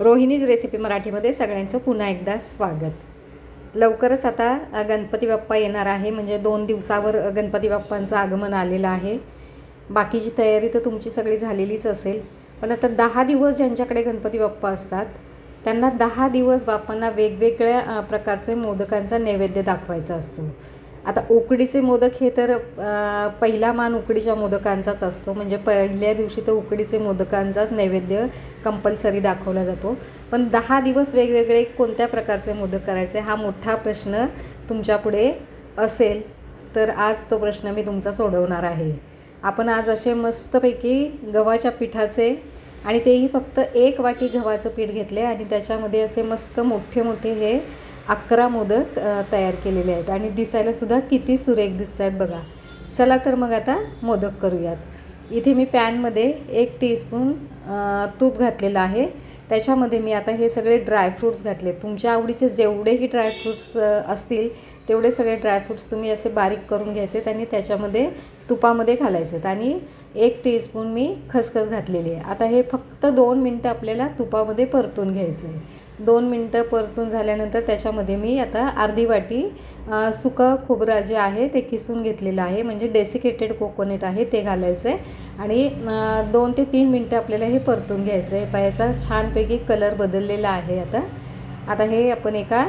Rohini's recipe मराठीमध्ये सगळ्यांचं पुन्हा एकदा स्वागत. लवकरच आता गणपती बाप्पा येणार आहे म्हणजे दोन दिवसावर गणपती बाप्पांचं आगमन आलेलं आहे. बाकीची तयारी तर तुमची सगळी झालेलीच असेल पण आता दहा दिवस ज्यांच्याकडे गणपती बाप्पा असतात त्यांना दहा दिवस बाप्पांना वेगवेगळ्या प्रकारचे मोदकांचा नैवेद्य दाखवायचा असतो. आता उकडीचे मोदक हे तर पहिला मान उकडीच्या मोदकांचाच असतो. म्हणजे पहिल्या दिवशी तर उकडीचे मोदकांचाच नैवेद्य कंपल्सरी दाखवला जातो. पण दहा दिवस वेगवेगळे कोणत्या प्रकारचे मोदक करायचे हा मोठा प्रश्न तुमच्यापुढे असेल. तर आज तो प्रश्न मी तुमचा सोडवणार आहे. आपण आज असे मस्तपैकी गव्हाच्या पिठाचे आणि तेही फक्त एक वाटी गव्हाचं पीठ घेतले आणि त्याच्यामध्ये असे मस्त मोठे मोठे हे अकरा मोदक तयार केलेले आहेत. आणि दिसायला सुद्धा किती सुरेख दिसत आहेत बघा. चला तर मग आता मोदक करूयात. इथे मी पॅनमध्ये एक टीस्पून तूप घातलेलं आहे. त्याच्यामध्ये मी आता हे सगळे ड्रायफ्रूट्स घातले. तुमच्या आवडीचे जेवढेही ड्रायफ्रूट्स असतील तेवढे सगळे ड्रायफ्रूट्स तुम्ही असे बारीक करून घ्यायचेत आणि त्याच्यामध्ये तुपामध्ये घालायचेत. आणि एक टीस्पून मी खसखस घातलेली आहे. आता हे फक्त दोन मिनटं आपल्याला तुपामध्ये परतून घ्यायचं आहे दोन मिनटं परतून झाल्यानंतर त्याच्यामध्ये मी आता अर्धी वाटी सुकं खोबरं जे आहे ते किसून घेतलेलं आहे. म्हणजे डेसिकेटेड कोकोनट आहे ते घालायचं आहे आणि दोन ते तीन मिनटं आपल्याला हे परतून घ्यायचं आहे पायाचा छानपैकी कलर बदललेला आहे आता. आता हे आपण एका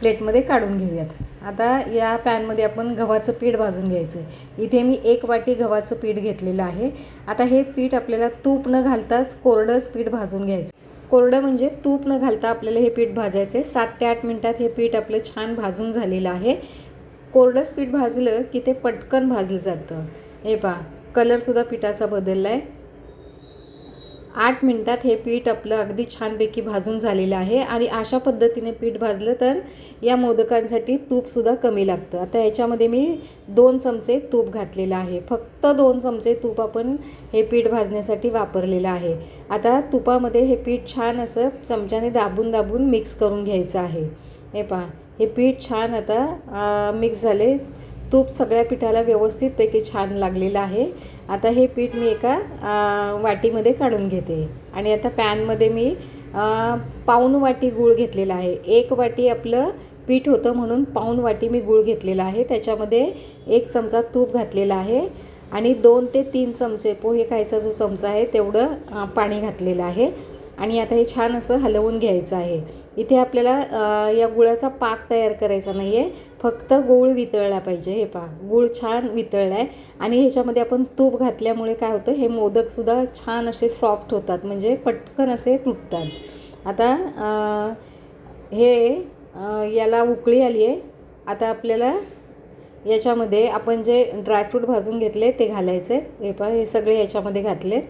प्लेटमध्ये काढून घेऊयात. आता या पॅनमध्ये आपण गव्हाचं पीठ भाजून घ्यायचं आहे इथे मी एक वाटी गव्हाचं पीठ घेतलेलं आहे. आता हे पीठ आपल्याला तूप न घालताच कोरडंच पीठ भाजून घ्यायचं कोरडं म्हणजे तूप न घालता आपल्याला हे पीठ भाजायचं आहे सात ते आठ मिनटात हे पीठ आपलं छान भाजून झालेलं आहे. कोरडंच पीठ भाजलं की ते पटकन भाजलं जातं. हे पहा कलरसुद्धा पिठाचा बदलला आहे आठ मिनटात हे पीठ आपलं अगदी छानपैकी भाजून झालेलं आहे आणि अशा पद्धतीने पीठ भाजलं तर या मोदकांसाठी तूपसुद्धा कमी लागतं. आता याच्यामध्ये मी दोन चमचे तूप घातलेलं आहे. फक्त दोन चमचे तूप आपण हे पीठ भाजण्यासाठी वापरलेलं आहे. आता तुपामध्ये हे पीठ छान असं चमच्याने दाबून दाबून मिक्स करून घ्यायचं आहे. हे पहा हे पीठ छान आता मिक्स झाले. तूप सगळ्या पिठाला व्यवस्थितपैकी छान लागलेलं आहे. आता हे पीठ मी एका वाटीमध्ये काढून घेते. आणि आता पॅनमध्ये मी अ, पाऊण वाटी गूळ घेतलेला आहे. एक वाटी आपलं पीठ होतं म्हणून पाऊण वाटी मी गूळ घेतलेला आहे. त्याच्यामध्ये एक चमचा तूप घातलेला आहे. आणि दोन ते तीन चमचे पोहे खायचा जो चमचा आहे तेवढं पाणी घातलेलं आहे. आणि आता हे छान असं हलवून घ्यायचं आहे. इथे आपल्याला या गुळाचा पाक तयार करायचा नाही आहे फक्त गूळ वितळला पाहिजे. हे पहा गूळ छान वितळला आहे आणि ह्याच्यामध्ये आपण तूप घातल्यामुळे काय होतं हे मोदकसुद्धा छान असे सॉफ्ट होतात. म्हणजे पटकन असे तुटतात. आता हे याला उकळी आली आहे आता आपल्याला याच्यामध्ये आपण जे ड्रायफ्रूट भाजून घेतले ते घालायचे. हे पहा हे सगळे याच्यामध्ये घातले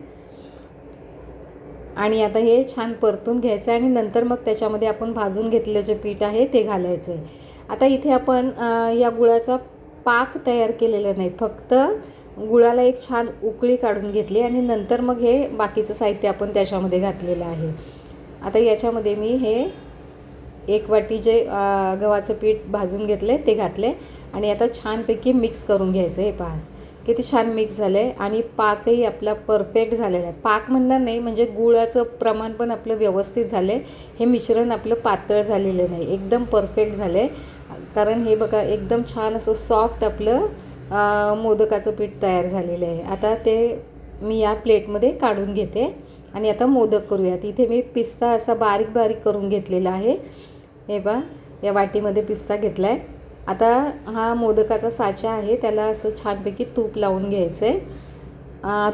आणि आता हे छान परतून घ्यायचं आहे आणि नंतर मग त्याच्यामध्ये आपण भाजून घेतलेलं जे पीठ आहे ते घालायचं आहे. आता इथे आपण या गुळाचा पाक तयार केलेला नाही फक्त गुळाला एक छान उकळी काढून घेतली आणि नंतर मग हे बाकीचं साहित्य आपण त्याच्यामध्ये घातलेलं आहे. आता याच्यामध्ये मी हे एक वाटी जे गव्हाचं पीठ भाजून घेतले ते घातले आणि आता छानपैकी मिक्स करून घ्यायचं हे पहा. किती छान मिक्स झालं आहे आणि पाकही आपला परफेक्ट झालेला आहे. पाक म्हणणार नाही म्हणजे गुळाचं प्रमाण पण आपलं व्यवस्थित झालं आहे हे मिश्रण आपलं पातळ झालेलं नाही. एकदम परफेक्ट झालं आहे कारण हे बघा एकदम छान असं सॉफ्ट आपलं मोदकाचं पीठ तयार झालेलं आहे. आता ते मी या प्लेटमध्ये काढून घेते. आणि आता मोदक करूयात. इथे मी पिस्ता असा बारीक बारीक करून घेतलेला आहे. हे बा या वाटीमध्ये पिस्ता घेतला आहे आता हा मोदकाचा साचा आहे त्याला असं छानपैकी तूप लावून घ्यायचं आहे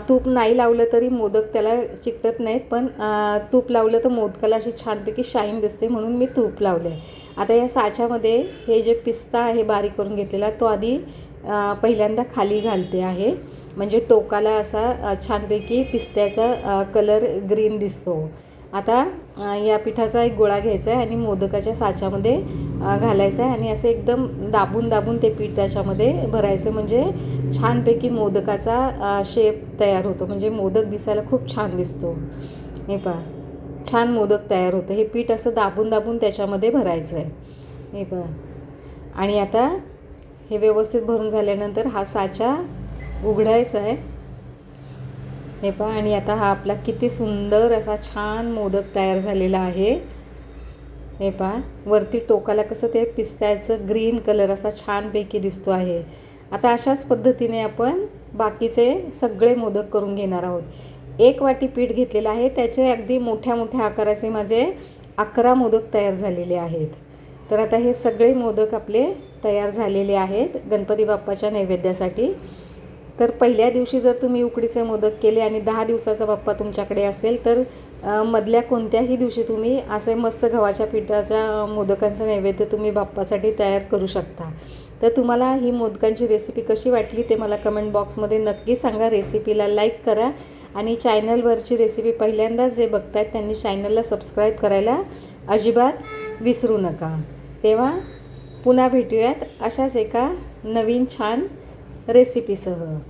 तूप नाही लावलं तरी मोदक त्याला चिकटत नाहीत पण तूप लावलं तर मोदकाला अशी छानपैकी शाईन दिसते म्हणून मी तूप लावलं आहे आता या साच्यामध्ये हे जे पिस्ता आहे बारीक करून घेतलेला तो आधी पहिल्यांदा खाली घालते आहे. म्हणजे टोकाला असा छानपैकी पिस्त्याचा कलर ग्रीन दिसतो. आता या पिठाचा एक गोळा घ्यायचा आहे आणि मोदकाच्या साच्यामध्ये घालायचा आहे आणि असं एकदम दाबून दाबून ते पीठ त्याच्यामध्ये भरायचं. म्हणजे छानपैकी मोदकाचा शेप तयार होतो. म्हणजे मोदक दिसायला खूप छान दिसतो. हे पहा छान मोदक तयार होतं. हे पीठ असं दाबून दाबून त्याच्यामध्ये भरायचं आहे. हे पहा. आणि आता हे व्यवस्थित भरून झाल्यानंतर हा साचा उघडायचा आहे. हे पहा आणि आता हा आपला किती सुंदर असा छान मोदक तयार झालेला आहे. हे पहा वरती टोकाला कसं ते पिस्त्याचं ग्रीन कलर असा छानपैकी दिसतो आहे. आता अशाच पद्धतीने आपण बाकीचे सगळे मोदक करून घेणार आहोत. एक वाटी पीठ घेतलेलं आहे त्याचे अगदी मोठ्या मोठ्या आकाराचे माझे अकरा मोदक तयार झालेले आहेत. तर आता हे सगळे मोदक आपले तयार झालेले आहेत गणपती बाप्पाच्या नैवेद्यासाठी. तर पहिल्या दिवशी जर तुम्ही उकडीचे मोदक केले आणि दहा दिवसाचा बाप्पा तुमच्याकडे असेल तर मधल्या कोणत्याही दिवशी तुम्ही असे मस्त गव्हाच्या पिठाच्या मोदकांचं नैवेद्य तुम्ही बाप्पासाठी तयार करू शकता. तर तुम्हाला ही मोदकांची रेसिपी कशी वाटली ते मला कमेंट बॉक्समध्ये नक्की सांगा. रेसिपीला लाईक करा आणि चॅनलवरची रेसिपी पहिल्यांदाच जे बघतायत त्यांनी चॅनलला सबस्क्राईब करायला अजिबात विसरू नका. तेव्हा पुन्हा भेटूयात अशाच एका नवीन छान रेसिपीसह.